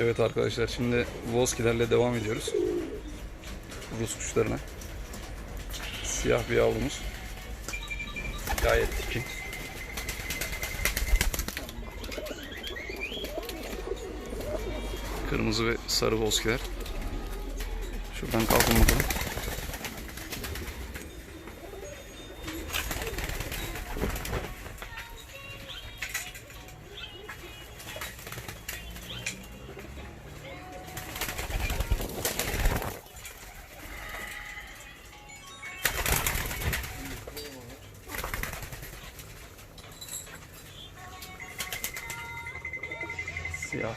Evet arkadaşlar şimdi Volskilerle devam ediyoruz. Rus kuşlarına. Siyah bir yavrumuz. Gayet dikey. Kırmızı ve sarı Volskiler. Şuradan kalkın bakalım.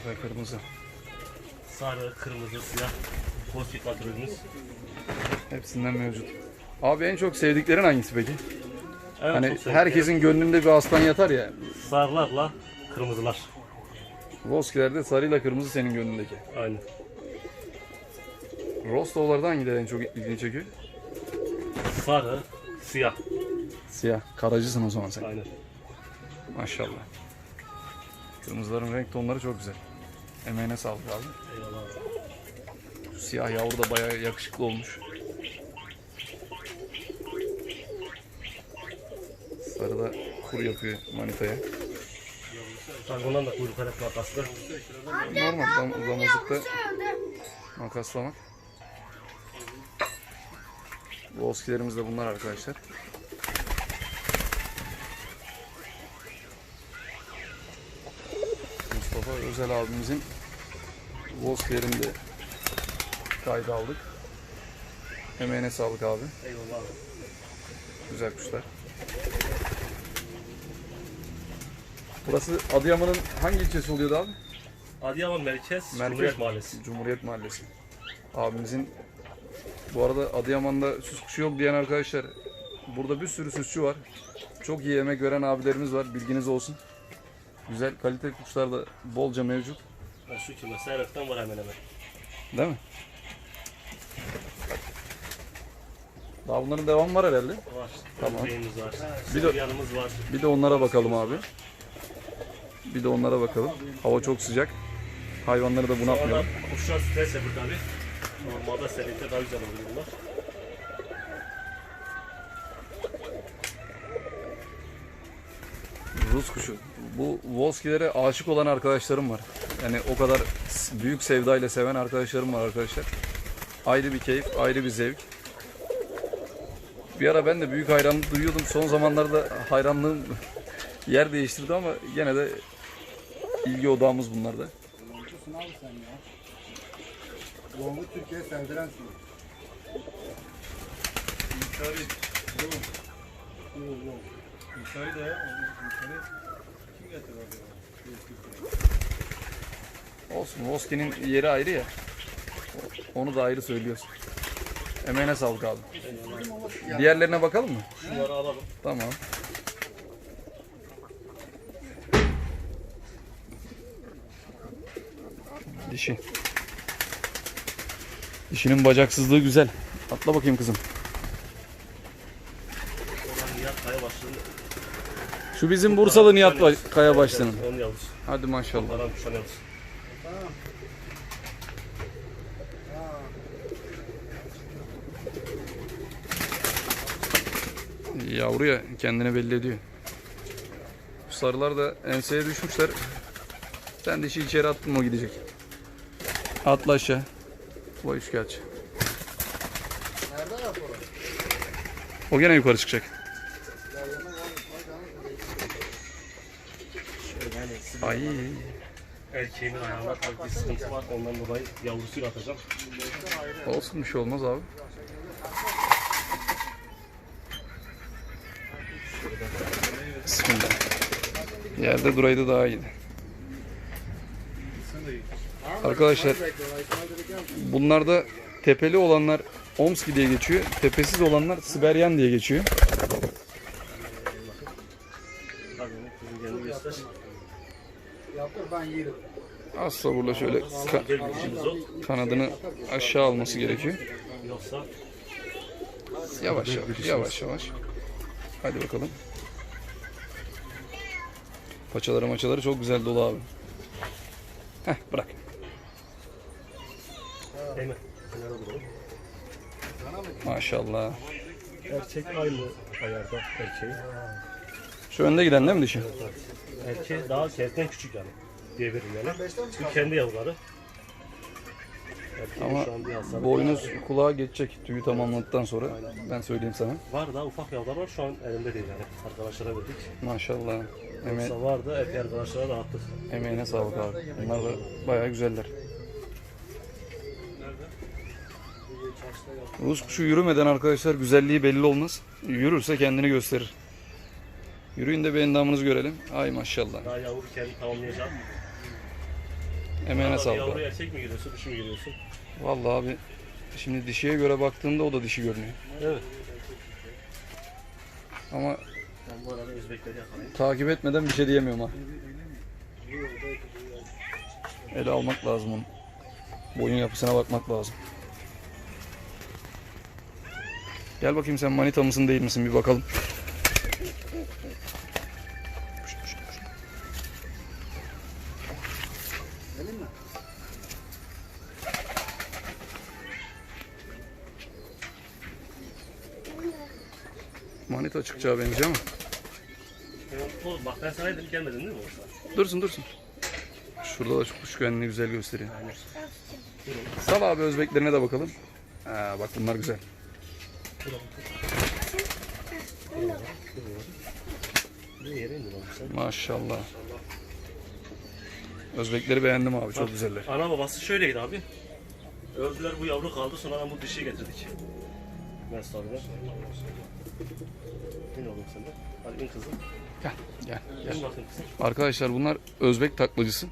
Ve kırmızı. Sarı, kırmızı, siyah. Patrolümüz. Hepsinden mevcut. Abi en çok sevdiklerin hangisi peki? Evet, Hani çok herkesin gönlünde bir aslan yatar ya. Sarılarla kırmızılar. Volskiler'de sarıyla kırmızı senin gönlündeki. Aynen. Rostov'larda hangileri en çok ilgini çekiyor? Sarı, siyah. Siyah. Karacısın o zaman sen. Aynen. Maşallah. Kırmızıların renk tonları çok güzel. Emeğine sağlık abi. Eyvallah. Şu siyah yavru da bayağı yakışıklı olmuş. Sarı da kur yapıyor manitaya. Bundan da kuyruk hareket makaslı. Normal dam damızlıkta makaslamak. Volskilerimiz de bunlar arkadaşlar. Mustafa Özel abimizin Volskilerini de kayda aldık. Emeğine sağlık abi. Eyvallah abi. Güzel kuşlar. Burası Adıyaman'ın hangi ilçesi oluyordu abi? Adıyaman Merkez, Cumhuriyet Mahallesi. Cumhuriyet Mahallesi. Abimizin bu arada Adıyaman'da süs kuşu yok diyen arkadaşlar burada bir sürü süsçü var. Çok iyi emek veren abilerimiz var. Bilginiz olsun. Güzel kalite kuşlar da bolca mevcut. Ha, Şu kime seyrekten var hemen hemen. Değil mi? Daha bunların devamı var herhalde. Var. Tamam. Beyimiz var. Bir de- yanımız var. Bir de onlara bakalım abi. Bir de onlara bakalım. Hava çok sıcak. Hayvanları da bunaltmayalım. kuşlar stres yapıyor tabi. Normalde serikte daha güzel oluyor bunlar. Rus kuşu. Bu Volski'lere aşık olan arkadaşlarım var. Yani o kadar büyük sevdayla seven arkadaşlarım var arkadaşlar. Ayrı bir keyif, ayrı bir zevk. Bir ara ben de büyük hayranlık duyuyordum. Son zamanlarda hayranlığım yer değiştirdi ama gene de ilgi odağımız bunlarda. Yolcusun abi sen ya. Doğumu Türkiye'ye sevdirensin. Yok. İnsari de ya. İnsari kim getirdi acaba? Olsun, Volski'nin yeri ayrı ya. Onu da ayrı söylüyorsun. Emeğine sağlık abi. Diğerlerine bakalım mı? Şunları alalım. Tamam. Dişi. Dişinin bacaksızlığı güzel. Atla bakayım kızım. Şu bizim Bursalı Nihat Ba- Kaya başlanın. Onun yavrusu. Hadi maşallah. Karan kuşan yavrusu. Yavru ya kendini belli ediyor. Bu sarılar da enseye düşmüşler. Sen dişi içeri attın mı gidecek. Atla aşağı. Vay üçkağıtçı. Nerede rapor? O gene yukarı çıkacak. Ay. Erkeğimin ayağında tabii bir sıkıntı var. Ondan dolayı yavrusuyla atacağım. Olsun bir şey olmaz abi. Yerde duraydı daha iyiydi. Arkadaşlar bunlarda tepeli olanlar Omski diye geçiyor. Tepesiz olanlar Siberyan diye geçiyor. Asla burada şöyle ka- kanadını aşağı alması gerekiyor. Yavaş yavaş yavaş yavaş. Hadi bakalım. Paçaları maçaları çok güzel dolu abi. Heh bırak. Değme. Maşallah. Erkek aynı ayarda erkeği. Şu önde giden değil mi dişi? Erkeği daha erkekten küçük yani. Diyebilirim yani. Bu kendi yazları. Erkeği Ama şu an boynuz kulağa geçecek tüyü tamamladıktan sonra. Aynen. Ben söyleyeyim sana. Var daha ufak yavrular var şu an elimde değil yani. Arkadaşlara verdik. Maşallah. Eme Yoksa vardı erkek arkadaşlara dağıttık. emeğine sağlık abi. Bunlar da bayağı güzeller. Rus kuşu yürümeden arkadaşlar güzelliği belli olmaz. Yürürse kendini gösterir. Yürüyün de bir endamınızı görelim. Ay maşallah. Daha yavru kendi tamamlayacağım. Emeğine Ama sağlık Yavru abi. erkek mi giriyorsun, dişi mi giriyorsun? Vallahi abi şimdi dişiye göre baktığımda o da dişi görünüyor. Evet. Ama Ben bu arada Özbekleri yakalayayım. takip etmeden bir şey diyemiyorum ha. Ele almak lazım onu. Boyun yapısına bakmak lazım. Gel bakayım sen manita mısın değil misin bir bakalım. Manita çıkacağı benziyor ama. Oğlum bak ben sana dedim gelmedin değil mi orada? Dursun dursun. Şurada da kuş kendini güzel gösteriyor. Aynen. Sal abi özbeklerine de bakalım. Ha, bak bunlar güzel. Bir yere indin oğlum sen. Maşallah. Özbekleri beğendim abi çok güzeller. Ana babası şöyleydi abi. Öldüler bu yavru kaldı sonra bu dişi getirdik. Mesut abine. İn oğlum sen de. Hadi in kızım. Gel gel. Arkadaşlar bunlar Özbek taklacısı.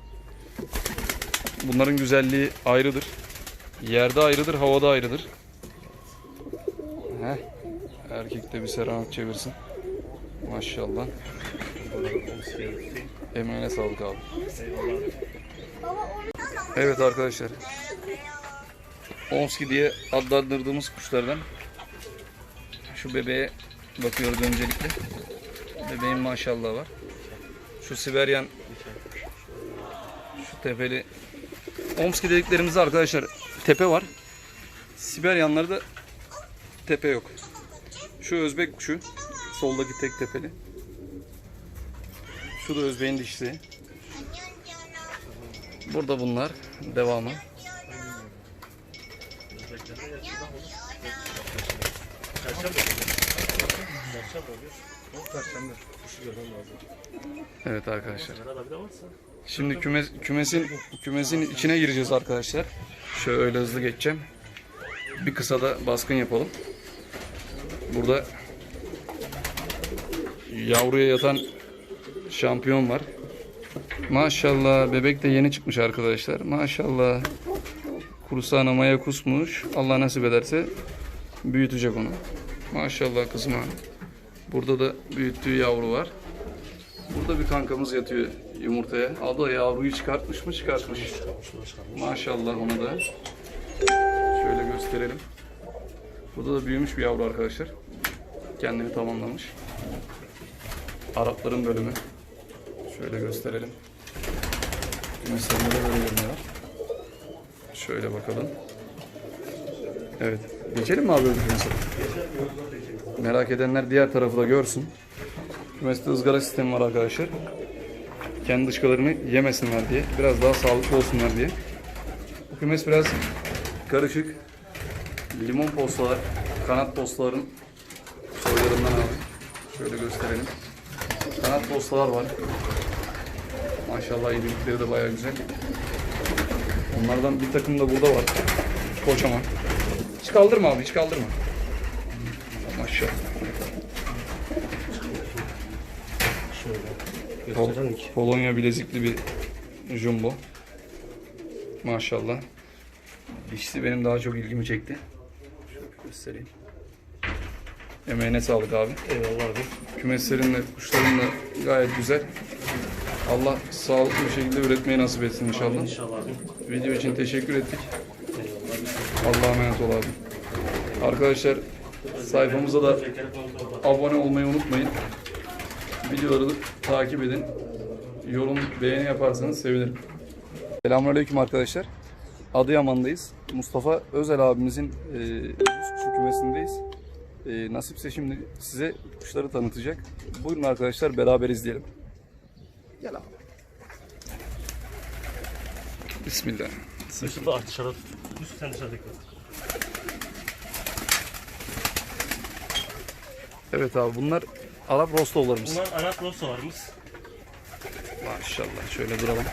Bunların güzelliği ayrıdır. Yerde ayrıdır, havada ayrıdır. Heh. Erkek de bir seramik çevirsin. Maşallah. Emeğine sağlık abi. Evet arkadaşlar. Omski diye adlandırdığımız kuşlardan şu bebeğe bakıyoruz öncelikle. Bebeğin maşallah var. Şu Siberian şu tepeli Omski dediklerimizde arkadaşlar tepe var. Siberianlarda da tepe yok. Şu Özbek kuşu soldaki tek tepeli. Şu da Özbek'in dişisi. Burada bunlar devamı. Perşembe oluyor. Perşembe oluyor. Evet arkadaşlar. Şimdi kümes, kümesin kümesin içine gireceğiz arkadaşlar. Şöyle hızlı geçeceğim. Bir kısa da baskın yapalım. Burada yavruya yatan şampiyon var. Maşallah bebek de yeni çıkmış arkadaşlar. Maşallah. Kursağına maya kusmuş. Allah nasip ederse büyütecek onu. Maşallah kızıma. Burada da büyüttüğü yavru var. Burada bir kankamız yatıyor yumurtaya. Da yavruyu çıkartmış mı çıkartmış. Maşallah onu da. Şöyle gösterelim. Burada da büyümüş bir yavru arkadaşlar. Kendini tamamlamış. Arapların bölümü. Şöyle gösterelim. De böyle görünüyor. Şöyle bakalım. Evet. Geçelim mi abi öbür kümese? Merak edenler diğer tarafı da görsün. Kümeste ızgara sistemi var arkadaşlar. Kendi dışkılarını yemesinler diye. Biraz daha sağlıklı olsunlar diye. Bu kümes biraz karışık. Limon postalar, kanat postaların soylarından abi. Şöyle gösterelim. Kanat postalar var. Maşallah yedilikleri de bayağı güzel. Onlardan bir takım da burada var. Kocaman. Hiç kaldırma abi, hiç kaldırma. Maşallah. Pol-. Polonya bilezikli bir jumbo. Maşallah. Dişisi benim daha çok ilgimi çekti. Şöyle göstereyim. Emeğine sağlık abi. Eyvallah abi. Kümeslerin de kuşların da gayet güzel. Allah sağlıklı bir şekilde üretmeyi nasip etsin inşallah. İnşallah abi. Video için teşekkür ettik. Allah'a emanet ol abi. Arkadaşlar sayfamıza da abone olmayı unutmayın. Videoları takip edin. Yorum, beğeni yaparsanız sevinirim. Selamünaleyküm arkadaşlar. Adıyaman'dayız. Mustafa Özel abimizin e, kuşu kümesindeyiz. Ee, nasipse şimdi size kuşları tanıtacak. Buyurun arkadaşlar beraber izleyelim. Gel abi. Bismillah. Yusuf da dışarı. Yusuf sen dışarı bekle. Evet abi bunlar Arap Rostovlarımız. Bunlar Arap Rostovar'ımız. Maşallah şöyle duralım.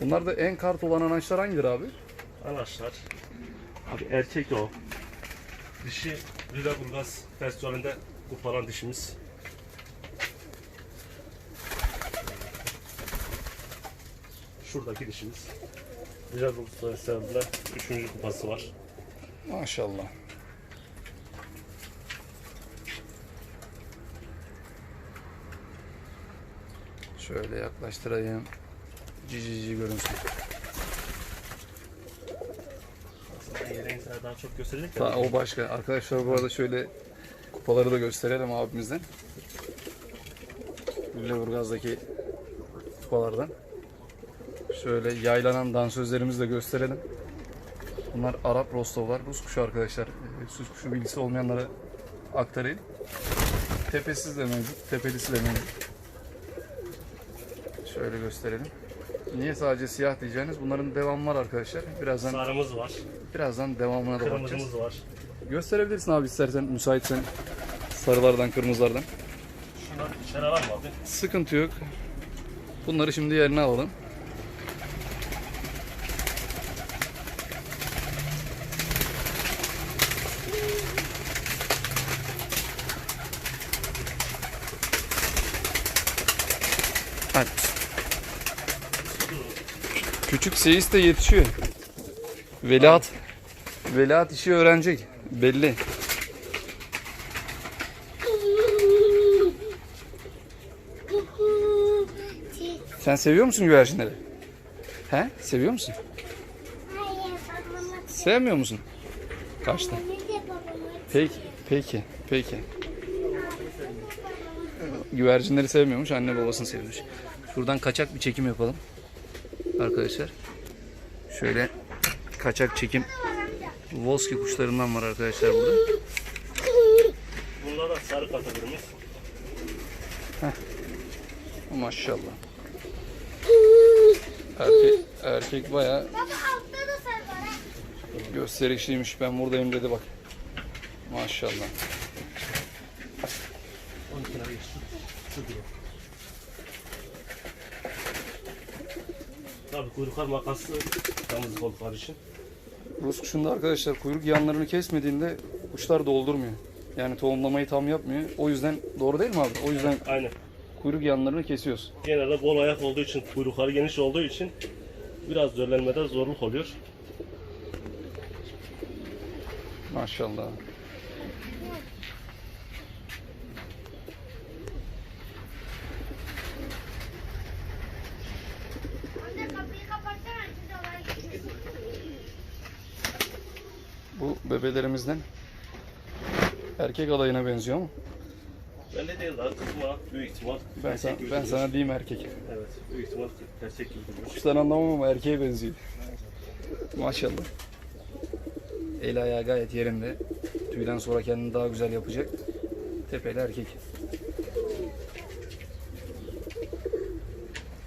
Bunlarda en kart olan anaçlar hangidir abi? Anaçlar. Abi erkek de o. Dişi Lüleburgaz festivalinde kurtaran dişimiz. Şuradaki dişimiz. Lüleburgaz festivalinde 3. kupası var. Maşallah. Şöyle yaklaştırayım. Cici cici görünsün. Aslında yere sana daha çok gösterecek Ta, o başka. Arkadaşlar bu arada şöyle kupaları da gösterelim abimizden. Lüleburgaz'daki kupalardan. Şöyle yaylanan dansözlerimizi de gösterelim. Bunlar Arap Rostovlar, Rus kuşu arkadaşlar. Süs kuşu bilgisi olmayanlara aktarayım. Tepesiz de mevcut, tepelisi de mevcut. Şöyle gösterelim. Niye sadece siyah diyeceğiniz? Bunların devamı var arkadaşlar. Birazdan Sarımız var. Birazdan devamına da bakacağız. Kırmızımız var. Gösterebilirsin abi istersen müsaitsen sarılardan kırmızılardan. Şunlar içeri var mı abi? Sıkıntı yok. Bunları şimdi yerine alalım. Hadi. Küçük seyis de yetişiyor. Veliaht Veliaht işi öğrenecek. Belli. Sen seviyor musun güvercinleri? He? Seviyor musun? Sevmiyor musun? Kaçtı. Peki, peki, peki. Güvercinleri sevmiyormuş, anne babasını seviyormuş. Şuradan kaçak bir çekim yapalım. Arkadaşlar. Şöyle kaçak çekim. Voski kuşlarından var arkadaşlar burada. Bunlar da sarı kategorimiz. Maşallah. Erkek, erkek bayağı Baba altta da sarı var ha. gösterişliymiş. Ben buradayım dedi bak. Maşallah. 12 lira geç. Şu duru. Tabii kuyruklar makaslı yalnız balıklar için. Rus kuşunda arkadaşlar kuyruk yanlarını kesmediğinde kuşlar doldurmuyor. Yani tohumlamayı tam yapmıyor. O yüzden doğru değil mi abi? O yüzden Aynen. kuyruk yanlarını kesiyoruz. Genelde bol ayak olduğu için, kuyrukları geniş olduğu için biraz döllenmede zorluk oluyor. Maşallah. Anne kapıyı kapatsana. Siz olay. Bu bebelerimizden erkek adayına benziyor ama Belli değil daha kızma büyük ihtimal. ben, sana, ben sana diyeyim erkek. Evet büyük ihtimal erkek gibi duruyor. Kuştan anlamam ama erkeğe benziyor. Maşallah. El ayağı gayet yerinde. Tüyden sonra kendini daha güzel yapacak. Tepeli erkek.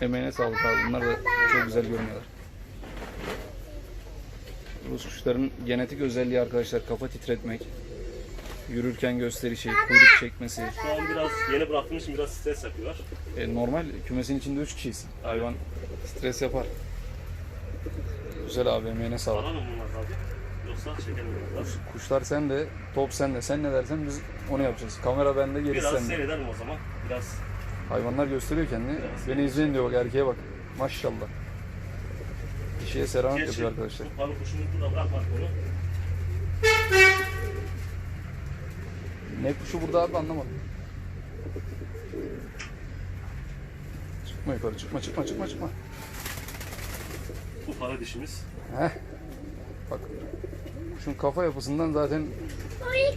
Emeğine sağlık abi. Bunlar da çok güzel görünüyorlar. Rus kuşların genetik özelliği arkadaşlar kafa titretmek, yürürken gösterişi, kuyruk çekmesi. Şu an biraz yeni bıraktığım için biraz stres yapıyorlar. E, normal kümesin içinde 3 kişiyiz. Hayvan stres yapar. Güzel abi emeğine sağlık. Alalım bunlar abi. Yoksa çekemiyorlar. Kuşlar sende, top sende. Sen ne dersen biz onu yapacağız. Kamera bende, gerisi Biraz sende. seyredelim o zaman. Biraz Hayvanlar gösteriyor kendini. Beni izleyin diyor bak erkeğe bak. Maşallah. Dişiye seramik Geçin. yapıyor arkadaşlar. Balık kuşunu burada bırakmadık onu. Ne kuşu burada abi anlamadım. Çıkma yukarı çıkma çıkma çıkma çıkma. Bu para dişimiz. Heh. Bak. Kuşun kafa yapısından zaten Oy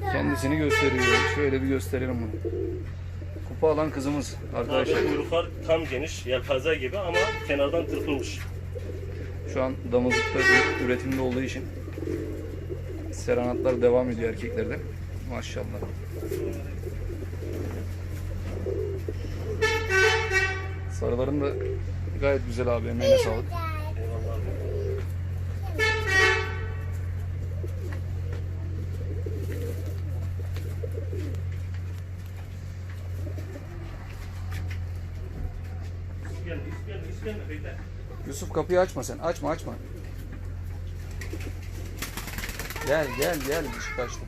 kaka. kendisini gösteriyor. Şöyle bir gösterelim bunu. Kupa alan kızımız Abi arkadaşlar. kuyruklar tam geniş, yelpaze gibi ama kenardan tırpılmış. Şu an damızlıkta üretimde olduğu için serenatlar devam ediyor erkeklerde. Maşallah. Sarıların da gayet güzel abi. Emeğine sağlık. Eyvallah abi. İskelme, iskelme, iskelme, bekle. Yusuf kapıyı açma sen. Açma açma. Gel gel gel. Dişi kaçtı.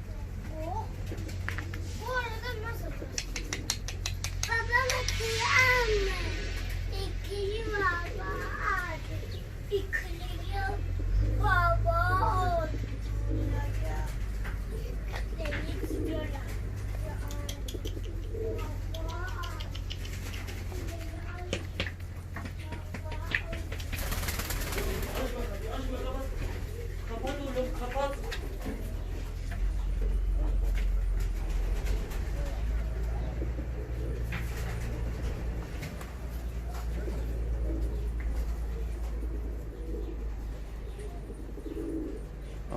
Bu arada nasıl? Babamı kıyam mı? İkili baba abi. İkili baba. Seni istiyorum. Kapat oğlum, kapat.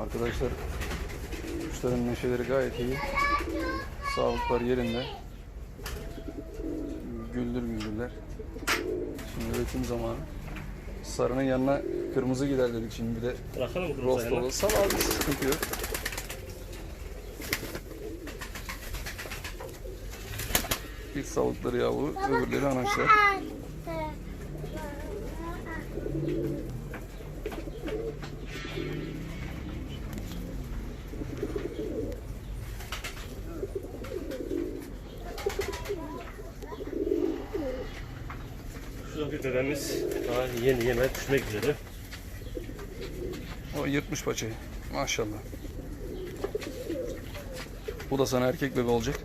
Arkadaşlar kuşların neşeleri gayet iyi. Sağlıklar yerinde. Güldür güldürler. Şimdi üretim zamanı. Sarının yanına kırmızı gider dedik şimdi bir de Bırakalım kırmızı rost olur. Sal abi sıkıntı yok. İlk sağlıkları yavru, öbürleri anaçlar. Bebemiz daha yeni yeme düşmek üzere. O yırtmış paçayı. Maşallah. Bu da sana erkek bebe olacak.